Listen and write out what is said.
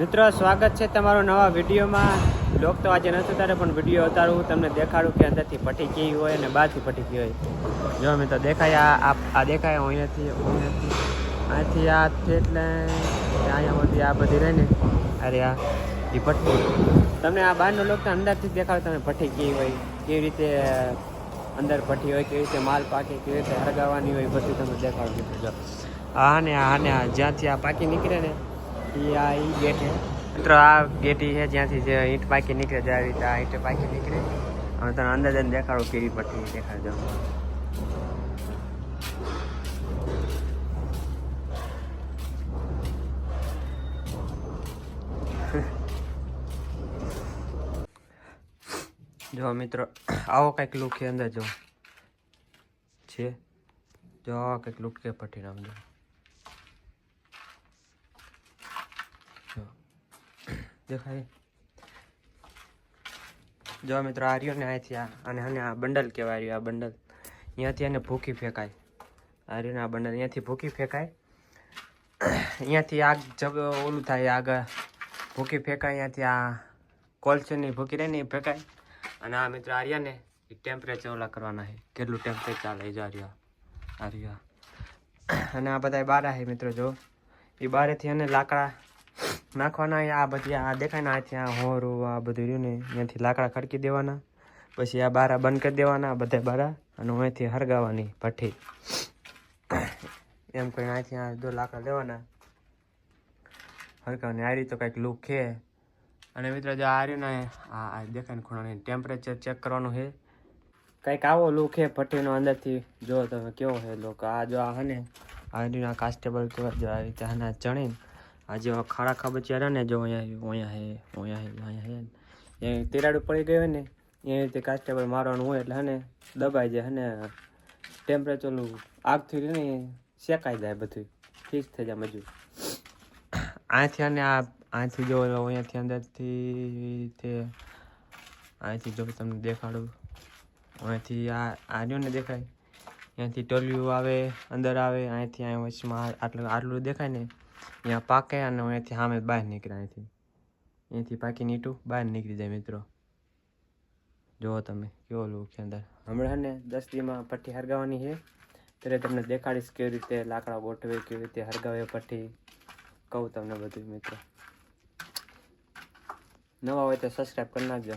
મિત્રો, સ્વાગત છે તમારો નવા વિડીયોમાં. લોક તો આજે નથી ઉતારે પણ વીડિયો ઉતારું, તમને દેખાડું કે અંદરથી પટી કેવી હોય અને બહારથી પટી કેવી હોય. જો મિત્રો, દેખાય આ, આ- દેખાય અહીંયાથી અહીંયાથી. અહીંયાથી આ એટલે અહીંયા સુધી આ બધી રહે ને. અરે આ એ પટ્ટી તમને આ બહારનો લોક તો અંદરથી દેખાડો, તમે પટી કેવી હોય. કેવી રીતે અંદર પટ્ટી હોય, કેવી રીતે માલ પાકે, કેવી રીતે હરગાવવાની હોય બધું તમે દેખાડો, મિત્રો, જો. આ ને આ ને જ્યાંથી આ પાકી નીકળે ને એ આ ઈ ગેટ છે. મિત્રો, આ ગેટ છે, જ્યાંથી જે ઈંટ પાકી નીકળે, જે રીતે આ ઈંટ પાકી નીકળે. હવે તને અંદર જઈને દેખાડો કેવી પટ્ટી દેખાડજો. જો મિત્રો, આવો કંઈક લુક છે અંદર જો. છે? જો આવો કંઈક લુક કે પટ્ટી નામ જો દેખાય. જો મિત્રો, આ રહ્યો ને અહીંથી આ અને આને આ બંડલ કહેવાય રહ્યું આ બંડલ. અહીંયાથી એને ભૂકી ફેંકાય. આ રહ્યું આ બંડલ. અહીંયાથી ભૂકી ફેંકાય. અહીંયાથી આગ જગ ઓલું થાય આગળ ભૂકી ફેંકાય. અહીંયાથી આ કોલસીની ભૂકી રહે ને એ ફેંકાય. અને આ મિત્રો આ રહ્યા ને, એ ટેમ્પરેચર ઓલા કરવાના છે. કેટલું ટેમ્પરેચર ચાલે જો આ રહ્યા. આ રહ્યા. અને આ બધા બારા છે મિત્રો, જો. એ બારેથી અને લાકડા નાખવાના આ બધી આ દેખાય ને આથી આ હોરું, આ બધું રહ્યું ને અહીંયાથી લાકડા ખડકી દેવાના, પછી આ બારા બંધ કરી દેવાના બધા બારા, અને અહીંયાથી હરગાવાની ભઠ્ઠી. એમ કરીને અહીંથી આ જો લાકડા લેવાના. હરગાવાની આ રીતે કંઈક લુક છે. અને મિત્રો જો આ રહ્યું ને, આ દેખાય ને ખૂણાની ટેમ્પરેચર ચેક કરવાનું છે. કંઈક આવો લુક છે ભઠ્ઠીનો અંદરથી. જો તમે કેવો છે લુક. આ જો આ હને આ કાસ્ટેબલ કહેવાય, જો આ રીતે આના ચણીને આ જે ખાડા ખાબચિયા રહ્યા ને જો અહીંયા અહીંયા હે અહીંયા હે અહીંયા હે. એ તિરાડું પડી ગયો ને, એ રીતે કાસ્ટેબલ મારવાનું હોય એટલે હને દબાઈ જાય અને ટેમ્પરેચરનું આગથી ને એ શેકાઈ જાય બધું. ફિક્સ થઈ જાય મજૂર. અહીંથી અને આ અહીંથી જો અહીંયાથી અંદરથી તે અહીંથી જો તમને દેખાડું. અહીંયાથી આ આ ને દેખાય. અહીંયાથી ટોલિયું આવે, અંદર આવે, અહીંથી અહીં વચમાં આટલું આટલું દેખાય ને. અહીંયા પાકે અને અહીંયાથી સામે બહાર નીકળે અહીંથી. અહીંયાથી પાકી નીટું, બહાર નીકળી જાય મિત્રો. જુઓ તમે, કેવો લુક છે અંદર. હમણાં ને દસ દીમાં પટ્ટી હરગાવવાની છે. ત્યારે તમને દેખાડીશ કેવી રીતે લાકડા ગોઠવે, કેવી રીતે હરગાવે પટ્ટી. કહું તમને બધું મિત્રો. નવા હોય તો સબસ્ક્રાઈબ કરી નાખજો.